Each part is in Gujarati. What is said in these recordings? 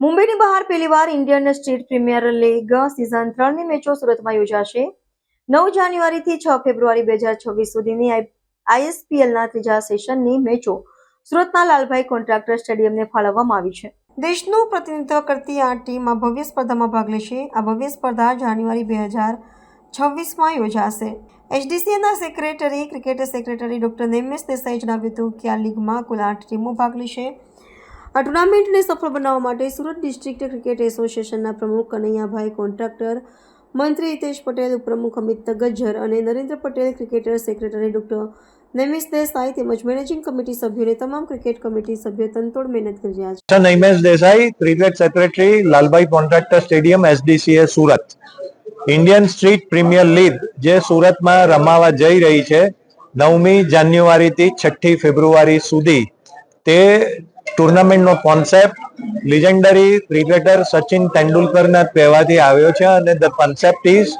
મુંબઈની બહાર પહેલીવાર Indian state premier league season ત્રણની મેચો સુરતમાં યોજાશે. નવ જાન્યુઆરીથી છ ફેબ્રુઆરી બે હજાર છવ્વીસ સુધીની આઈએસપીએલના ત્રીજા સેશનની મેચો સુરતના લાલભાઈ કોન્ટ્રાક્ટર સ્ટેડિયમને ફાળવવામાં આવી છે. દેશનું પ્રતિનિધિત્વ કરતી આ ટીમ આ ભવ્ય સ્પર્ધામાં ભાગ લેશે. આ ભવ્ય સ્પર્ધા જાન્યુઆરી બે હજાર છવ્વીસમાં યોજાશે. એચડીસીએના secretary cricket secretary doctor Nemesh દેસાઈએ જણાવ્યું હતું કે આ લીગમાં કુલ આઠ ટીમો ભાગ લેશે. આ ટુર્નામેન્ટને સફળ બનાવવા માટે સુરત ડિસ્ટ્રિક્ટ ક્રિકેટ એસોસિએશનના પ્રમુખ કનૈયાભાઈ કોન્ટ્રાક્ટર, મંત્રી હિતેશ પટેલ, ઉપપ્રમુખ અમિત ગજ્જર અને Narendra Patel, cricketer secretary doctor Naimish Desai તેમજ મેનેજિંગ કમિટી સભ્યોને તમામ ક્રિકેટ કમિટી સભ્યો તનતોડ મહેનત કરી રહ્યા છે. Naimesh Desai, cricket secretary Lalbhai Contractor stadium, SDCA Surat. Indian street premier league, જે સુરતમાં રમાવા જઈ રહી છે નવમી જાન્યુઆરીથી છઠ્ઠી ફેબ્રુઆરી સુધી. તે ટુર્નામેન્ટનો કોન્સેપ્ટ લિજેન્ડરી ક્રિકેટર સચિન તેંડુલકરના કહેવાથી આવ્યો છે અને ધ કોન્સેપ્ટ ઇઝ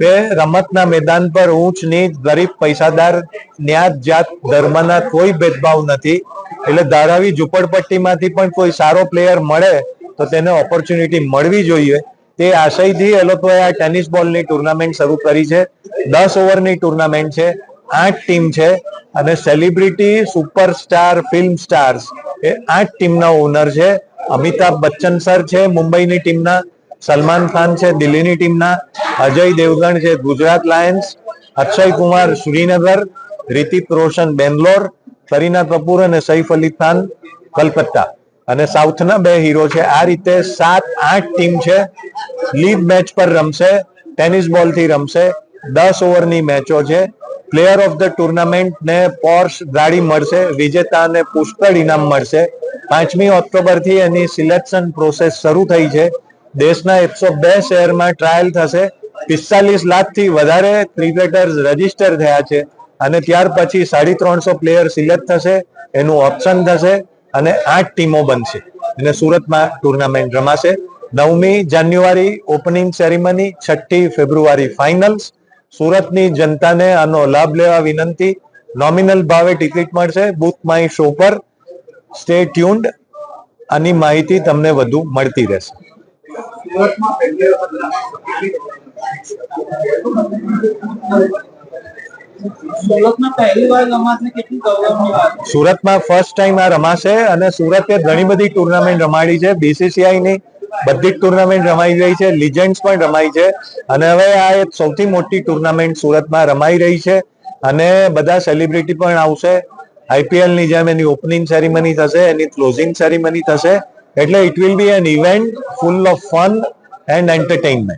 કે રમતના મેદાન પર ઊંચ નીચ ગરીબ પૈસાદાર ન્યાત જાત ધર્મના કોઈ ભેદભાવ નથી. એટલે ધારાવી ઝુંપડપટ્ટીમાંથી પણ કોઈ સારો પ્લેયર મળે તો તેને ઓપોર્ચ્યુનિટી મળવી જોઈએ. તે આશયથી એ લોકોએ આ ટેનિસ બોલની ટુર્નામેન્ટ શરૂ કરી છે. દસ ઓવરની ટુર્નામેન્ટ છે. આઠ ટીમ છે. અને સેલિબ્રિટી સુપરસ્ટાર ફિલ્મ સ્ટાર્સ એ આઠ ટીમના ઓનર છે. અમિતાભ બચ્ચન સર છે, મુંબઈની ટીમના, સલમાન ખાન છે, દિલ્હીની ટીમના, અજય દેવગણ છે, ગુજરાત લાયન્સ, અક્ષય કુમાર શ્રીનગર, રિતિક રોશન બેંગ્લોર, કરીના કપૂર અને સૈફ અલી ખાન કલકત્તા. અને સાઉથના બે હીરો છે. આ રીતે સાત, આઠ ટીમ છે. લીગ મેચ પર રમશે, ટેનિસ બોલથી રમશે, દસ ઓવરની મેચો છે. પ્લેયર ઓફ ધ ટુર્નામેન્ટ ને પોર્શ ગાડી મળશે વિજેતાને પુષ્કળ ઇનામ મળશે. પાંચમી ઓક્ટોબરથી એની સિલેક્શન પ્રોસેસ શરૂ થઈ છે. દેશના એકસો બે શહેરમાં ટ્રાયલ થશે. પિસ્તાલીસ લાખથી વધારે ક્રિકેટર્સ રજિસ્ટર થયા છે અને ત્યાર પછી સાડી ત્રણસો પ્લેયર સિલેક્ટ થશે, એનું ઓપ્શન થશે અને આઠ ટીમો બનશે. અને સુરતમાં ટુર્નામેન્ટ રમાશે. નવમી જાન્યુઆરી ઓપનિંગ સેરેમની, છઠ્ઠી ફેબ્રુઆરી ફાઇનલ્સ સુરતની જનતાને આનો લાભ લેવા વિનંતી. નોમિનલ ભાવે ટિકિટ મળશે. બુક માય શો પર. સ્ટે ટ્યુન્ડ આની માહિતી તમને વધુ મળતી રહેશે. સુરતમાં ફર્સ્ટ ટાઈમ આ રમાશે અને સુરતે ઘણી બધી ટુર્નામેન્ટ રમાડી છે. બીસીસીઆઈ ની બધી જ ટુર્નામેન્ટ રમાઈ રહી છે લિજેન્ડ્સ પણ રમાઈ છે. અને હવે આ એક સૌથી મોટી ટુર્નામેન્ટ સુરતમાં રમાઈ રહી છે. અને બધા સેલિબ્રિટી પણ આવશે. આઈપીએલની જેમ એની ઓપનિંગ સેરેમની થશે, એની ક્લોઝિંગ સેરેમની થશે. એટલે it will be an event full of fun and entertainment